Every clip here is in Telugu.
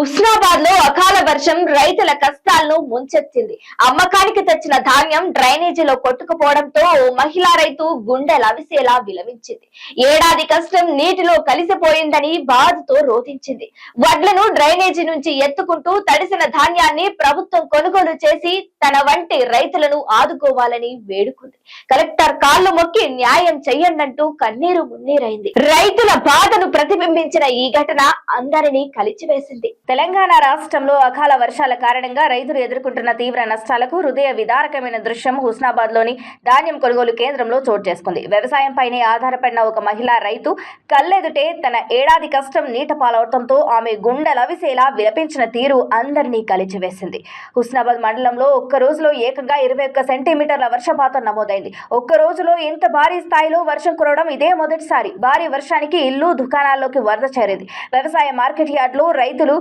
హుస్నాబాద్లో అకాల వర్షం రైతుల కష్టాలను ముంచెత్తింది. అమ్మకానికి తెచ్చిన ధాన్యం డ్రైనేజీలో కొట్టుకుపోవడంతో ఓ మహిళా రైతు గుండె లవిసేలా విలవించింది. ఏడాది కష్టం నీటిలో కలిసిపోయిందని బాధతో రోధించింది. వడ్లను డ్రైనేజీ నుంచి ఎత్తుకుంటూ తడిసిన ధాన్యాన్ని ప్రభుత్వం కొనుగోలు చేసి తన వంటి రైతులను ఆదుకోవాలని వేడుకుంది. కలెక్టర్ కాళ్ళు మొక్కి న్యాయం చెయ్యండంటూ కన్నీరు మున్నీరైంది. రైతుల బాధను ప్రతిబింబించిన ఈ ఘటన అందరినీ కలిచివేసింది. తెలంగాణ రాష్ట్రంలో అకాల వర్షాల కారణంగా రైతులు ఎదుర్కొంటున్న తీవ్ర నష్టాలకు హృదయ విదారకమైన దృశ్యం హుస్నాబాద్లోని ధాన్యం కొనుగోలు కేంద్రంలో చోటు చేసుకుంది. వ్యవసాయంపైనే ఆధారపడిన ఒక మహిళా రైతు కళ్ళెదుటే తన ఏడాది కష్టం నీట పాలవడంతో ఆమె గుండె లవిసేలా విలపించిన తీరు అందరినీ కలిచివేసింది. హుస్నాబాద్ మండలంలో ఒక్క రోజులో ఏకంగా ఇరవై ఒక్క సెంటీమీటర్ల వర్షపాతం నమోదైంది. ఒక్క రోజులో ఇంత భారీ స్థాయిలో వర్షం కురవడం ఇదే మొదటిసారి. భారీ వర్షానికి ఇల్లు దుకాణాల్లోకి వరద చేరింది. వ్యవసాయ మార్కెట్ యార్డ్లో రైతులు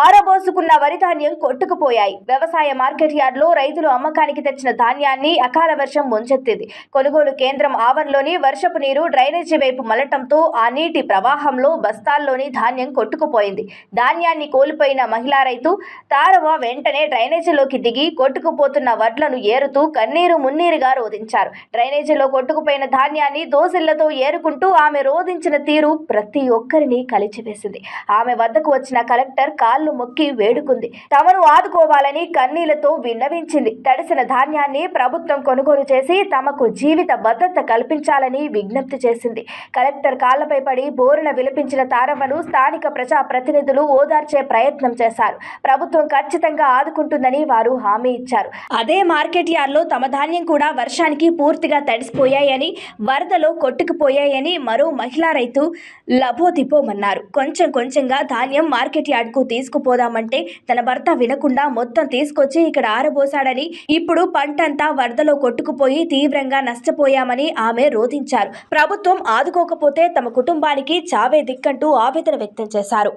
ఆరబోసుకున్న వరి ధాన్యం కొట్టుకుపోయాయి. వ్యవసాయ మార్కెట్ యార్డ్లో రైతులు అమ్మకానికి తెచ్చిన ధాన్యాన్ని అకాల వర్షం ముంచెత్తింది. కొనుగోలు కేంద్రం ఆవరణలోని వర్షపు నీరు డ్రైనేజీ వైపు మలటంతో ఆ నీటి ప్రవాహంలో బస్తాల్లోని ధాన్యం కొట్టుకుపోయింది. ధాన్యాన్ని కోల్పోయిన మహిళా రైతు తారవ వెంటనే డ్రైనేజీలోకి దిగి కొట్టుకుపోతున్న వడ్లను ఏరుతూ కన్నీరు మున్నీరుగా రోధించారు. డ్రైనేజీలో కొట్టుకుపోయిన ధాన్యాన్ని దోసిళ్ళతో ఏరుకుంటూ ఆమె రోధించిన తీరు ప్రతి ఒక్కరిని కలిచివేసింది. ఆమె వద్దకు వచ్చిన కలెక్టర్ కాళ్ళు మొక్కి వేడుకుంది. తమను ఆదుకోవాలని కన్నీళ్ళతో విన్నవించింది. తడిసిన ధాన్యాన్ని ప్రభుత్వం కొనుగోలు చేసి తమకు జీవిత భద్రత కల్పించాలని విజ్ఞప్తి చేసింది. కలెక్టర్ కాళ్ళపై పడి బోరున విలపించిన తారవ్వను స్థానిక ప్రజా ప్రతినిధులు ఓదార్చే ప్రయత్నం చేశారు. ప్రభుత్వం ఖచ్చితంగా ఆదుకుంటుందని వారు హామీ ఇచ్చారు. అదే మార్కెట్ యార్డ్లో తమ ధాన్యం కూడా వర్షానికి పూర్తిగా తడిసిపోయాయని వరదలో కొట్టుకుపోయాయని మరో మహిళా రైతు లభోదిపోమన్నారు కొంచెం కొంచెంగా ధాన్యం మార్కెట్ యార్డ్కు తీసుకుపోదామంటే తన భర్త వినకుండా మొత్తం తీసుకొచ్చి ఇక్కడ ఆరబోసాడని ఇప్పుడు పంటంతా వరదలో కొట్టుకుపోయి తీవ్రంగా నష్టపోయామని ఆమె రోధించారు. ప్రభుత్వం ఆదుకోకపోతే తమ కుటుంబానికి చావే దిక్కంటూ ఆవేదన వ్యక్తం చేశారు.